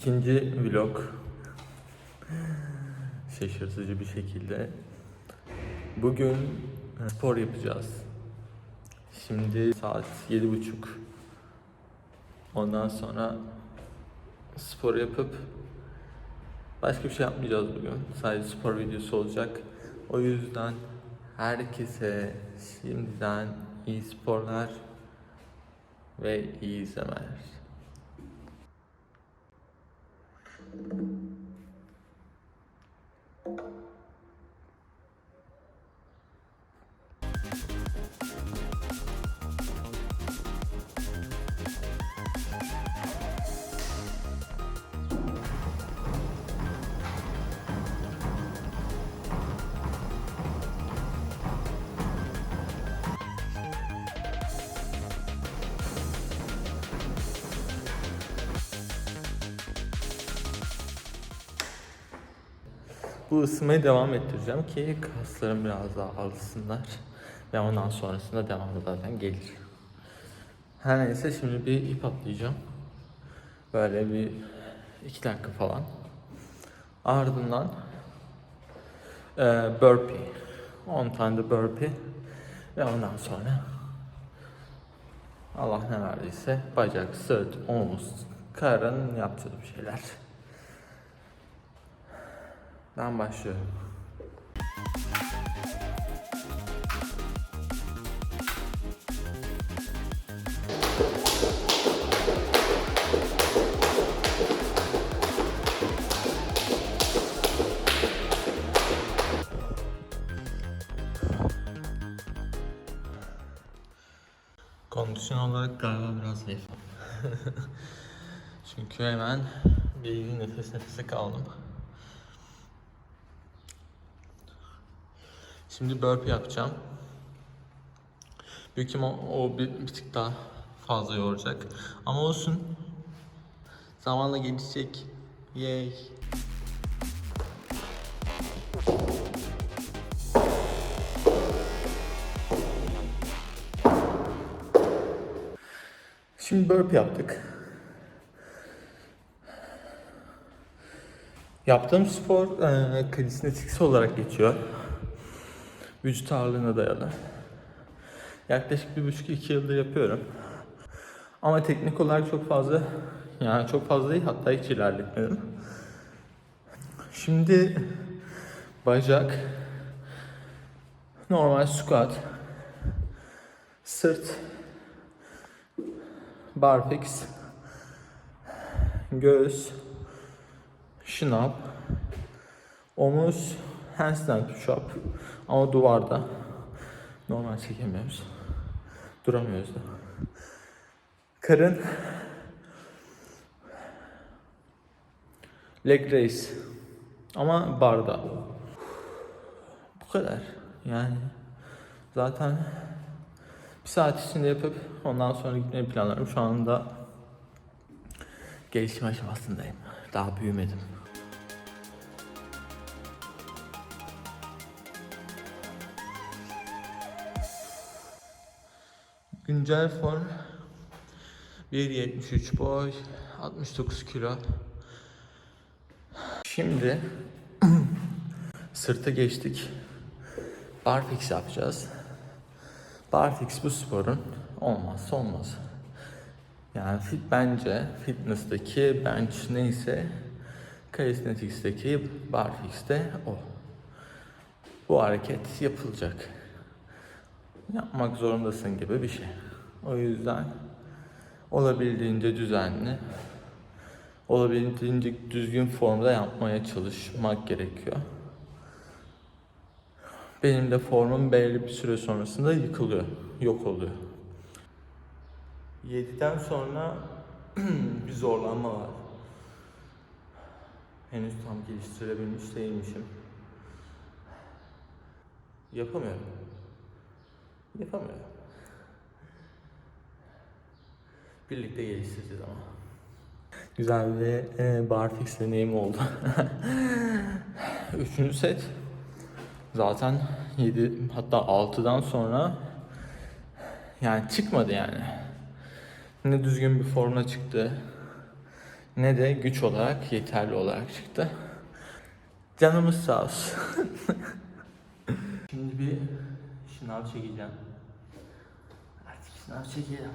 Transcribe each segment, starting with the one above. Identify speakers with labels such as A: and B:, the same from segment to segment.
A: İkinci vlog şaşırtıcı bir şekilde bugün spor yapacağız. Şimdi saat yedi buçuk. Ondan sonra spor yapıp başka bir şey yapmayacağız bugün. Sadece spor videosu olacak. O yüzden herkese şimdiden iyi sporlar ve iyi izlemeler. Bu ısınmayı devam ettireceğim ki kaslarım biraz daha alışsınlar. Ve ondan sonrasında devamı zaten gelir. Her neyse şimdi bir ip atlayacağım. Böyle bir iki dakika falan. Ardından e, burpee. 10 tane de burpee. Ve ondan sonra Allah ne verdiyse bacak, sırt, omuz, karın yapacağız bir şeyler. Ben başlıyorum. Kondisyon olarak galiba biraz zayıf. Çünkü hemen bir nefes nefese kaldım. Şimdi burpee yapacağım. Büyük ihtimal o bir, bir tık daha fazla yoracak. Ama olsun. Zamanla gelişecek. Yay. Şimdi burpee yaptık. Yaptığım spor e, kalisthenics olarak geçiyor. Vücut ağırlığına dayalı. Yaklaşık bir buçuk iki yıldır yapıyorum. Ama teknik olarak çok fazla, yani çok fazla değil hatta hiç ilerletmedim. Şimdi bacak, normal squat, sırt, barfix, göğüs, şınav, omuz, handstand push-up ama duvarda. Normal çekemiyoruz. Duramıyoruz da. Karın leg raise ama barda. Bu kadar. Yani zaten bir saat içinde yapıp ondan sonra gitmeyi planlıyorum. Şu anda gelişim aşamasındayım. Daha büyümedim. Güncel form 1.73 boy 69 kilo. Şimdi sırta geçtik. Barfix yapacağız. Barfix bu sporun olmazsa olmazı Yani fit, bence fitness'taki bench neyse Calisthenics'teki barfix'te o. Bu hareket yapılacak yapmak zorundasın gibi bir şey. O yüzden olabildiğince düzenli, olabildiğince düzgün formda yapmaya çalışmak gerekiyor. Benim de formum belli bir süre sonrasında yıkılıyor, yok oluyor. 7'den sonra bir zorlanma var. Henüz tam geliştirebilmiş değilmişim. Yapamıyorum. Yapamıyorum. Birlikte geliştireceğiz ama. Güzel bir e, barfix deneyim oldu. Üçüncü set zaten 7 hatta 6'dan sonra yani çıkmadı yani. Ne düzgün bir formla çıktı ne de güç olarak yeterli olarak çıktı. Canımız sağ olsun. Şimdi bir şınav çekeceğim. Artık şınav çekelim.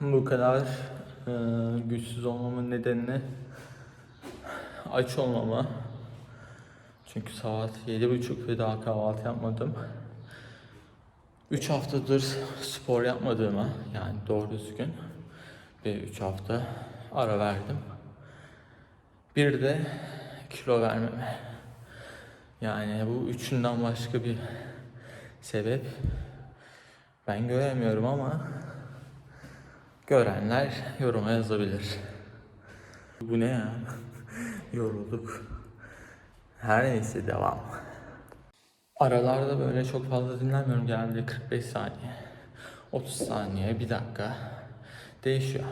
A: Bu kadar e, güçsüz olmamın nedeni aç olmama. Çünkü saat yedi buçuk ve daha kahvaltı yapmadım. 3 haftadır spor yapmadığıma yani doğru düzgün bir 3 hafta ara verdim. Bir de kilo vermeme. Yani bu üçünden başka bir sebep ben göremiyorum ama görenler yoruma yazabilir. Bu ne ya? Yorulduk. Her neyse devam. Aralarda böyle çok fazla dinlenmiyorum. Genelde 45 saniye, 30 saniye, 1 dakika değişiyor.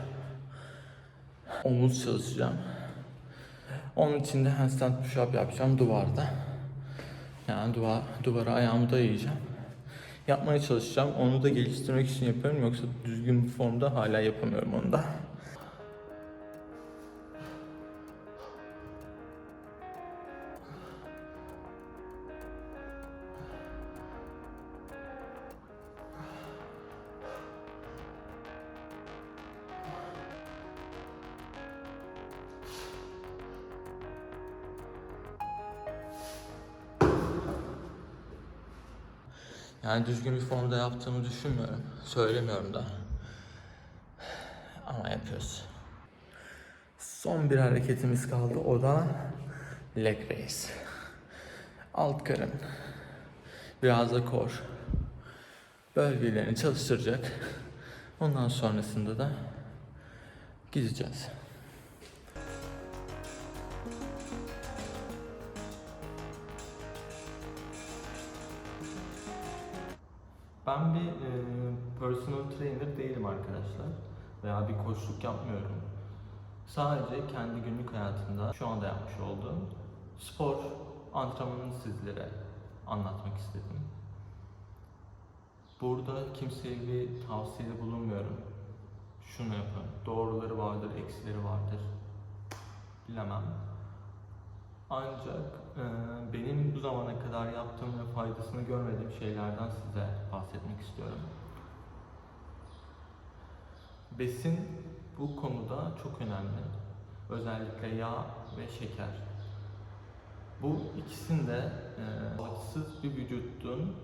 A: Omuz çalışacağım. Onun için de handstand push-up yapacağım duvarda. Yani duvar, duvara ayağımı dayayacağım. Yapmaya çalışacağım. Onu da geliştirmek için yapıyorum. Yoksa düzgün formda hala yapamıyorum onu da. Yani düzgün bir formda yaptığımı düşünmüyorum. Söylemiyorum da. Ama yapıyoruz. Son bir hareketimiz kaldı. O da leg raise. Alt karın. Biraz da kor. Bölgelerini çalıştıracak. Ondan sonrasında da gideceğiz. Ben bir e, personal trainer değilim arkadaşlar. Veya bir koçluk yapmıyorum. Sadece kendi günlük hayatımda şu anda yapmış olduğum spor antrenmanını sizlere anlatmak istedim. Burada kimseye bir tavsiyede bulunmuyorum. Şunu yapın. Doğruları vardır, eksileri vardır. Bilemem. Ancak e, benim bu zamana kadar yaptığım ve faydasını görmediğim şeylerden size bahsetmek istiyorum. Besin bu konuda çok önemli. Özellikle yağ ve şeker. Bu ikisinde e, sağlıksız bir vücudun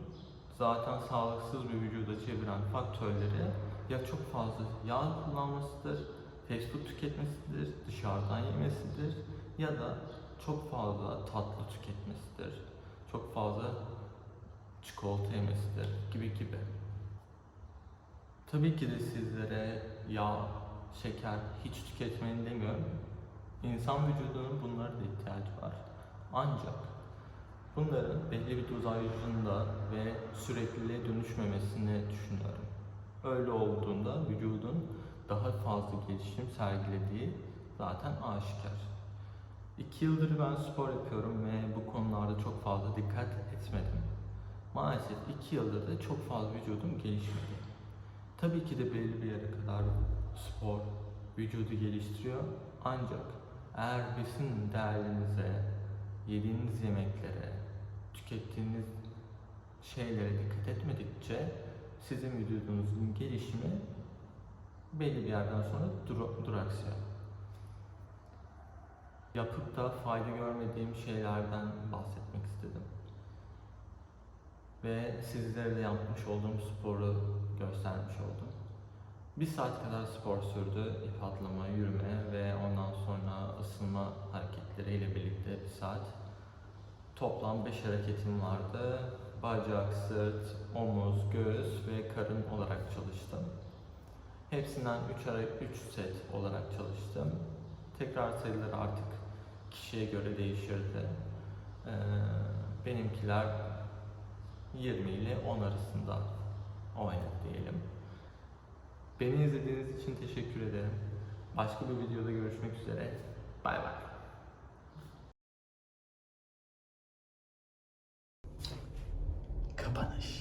A: zaten sağlıksız bir vücuda çeviren faktörleri ya çok fazla yağ kullanmasıdır, fast food tüketmesidir, dışarıdan yemesidir ya da çok fazla tatlı tüketmesidir, çok fazla çikolata yemesidir gibi gibi. Tabii ki de sizlere yağ, şeker hiç tüketmeyin demiyorum. İnsan vücudunun bunlara da ihtiyacı var. Ancak bunların belli bir dozajında ve sürekliliğe dönüşmemesini düşünüyorum. Öyle olduğunda vücudun daha fazla gelişim sergilediği zaten aşikar. İki yıldır ben spor yapıyorum ve bu konularda çok fazla dikkat etmedim. Maalesef iki yıldır da çok fazla vücudum gelişmedi. Tabii ki de belli bir yere kadar spor vücudu geliştiriyor. Ancak eğer besin değerlerinize, yediğiniz yemeklere, tükettiğiniz şeylere dikkat etmedikçe sizin vücudunuzun gelişimi belli bir yerden sonra dur- duraksıyor. Yapıp da fayda görmediğim şeylerden bahsetmek istedim. Ve sizlere de yapmış olduğum sporu göstermiş oldum. Bir saat kadar spor sürdü. İp atlama, yürüme ve ondan sonra ısınma hareketleriyle birlikte bir saat. Toplam 5 hareketim vardı. Bacak, sırt, omuz, göğüs ve karın olarak çalıştım. Hepsinden 3 3 set olarak çalıştım. Tekrar sayıları artık kişiye göre değişirdi. Ee, benimkiler 20 ile 10 arasında oynadı diyelim. Beni izlediğiniz için teşekkür ederim. Başka bir videoda görüşmek üzere. Bay bay. Kapanış.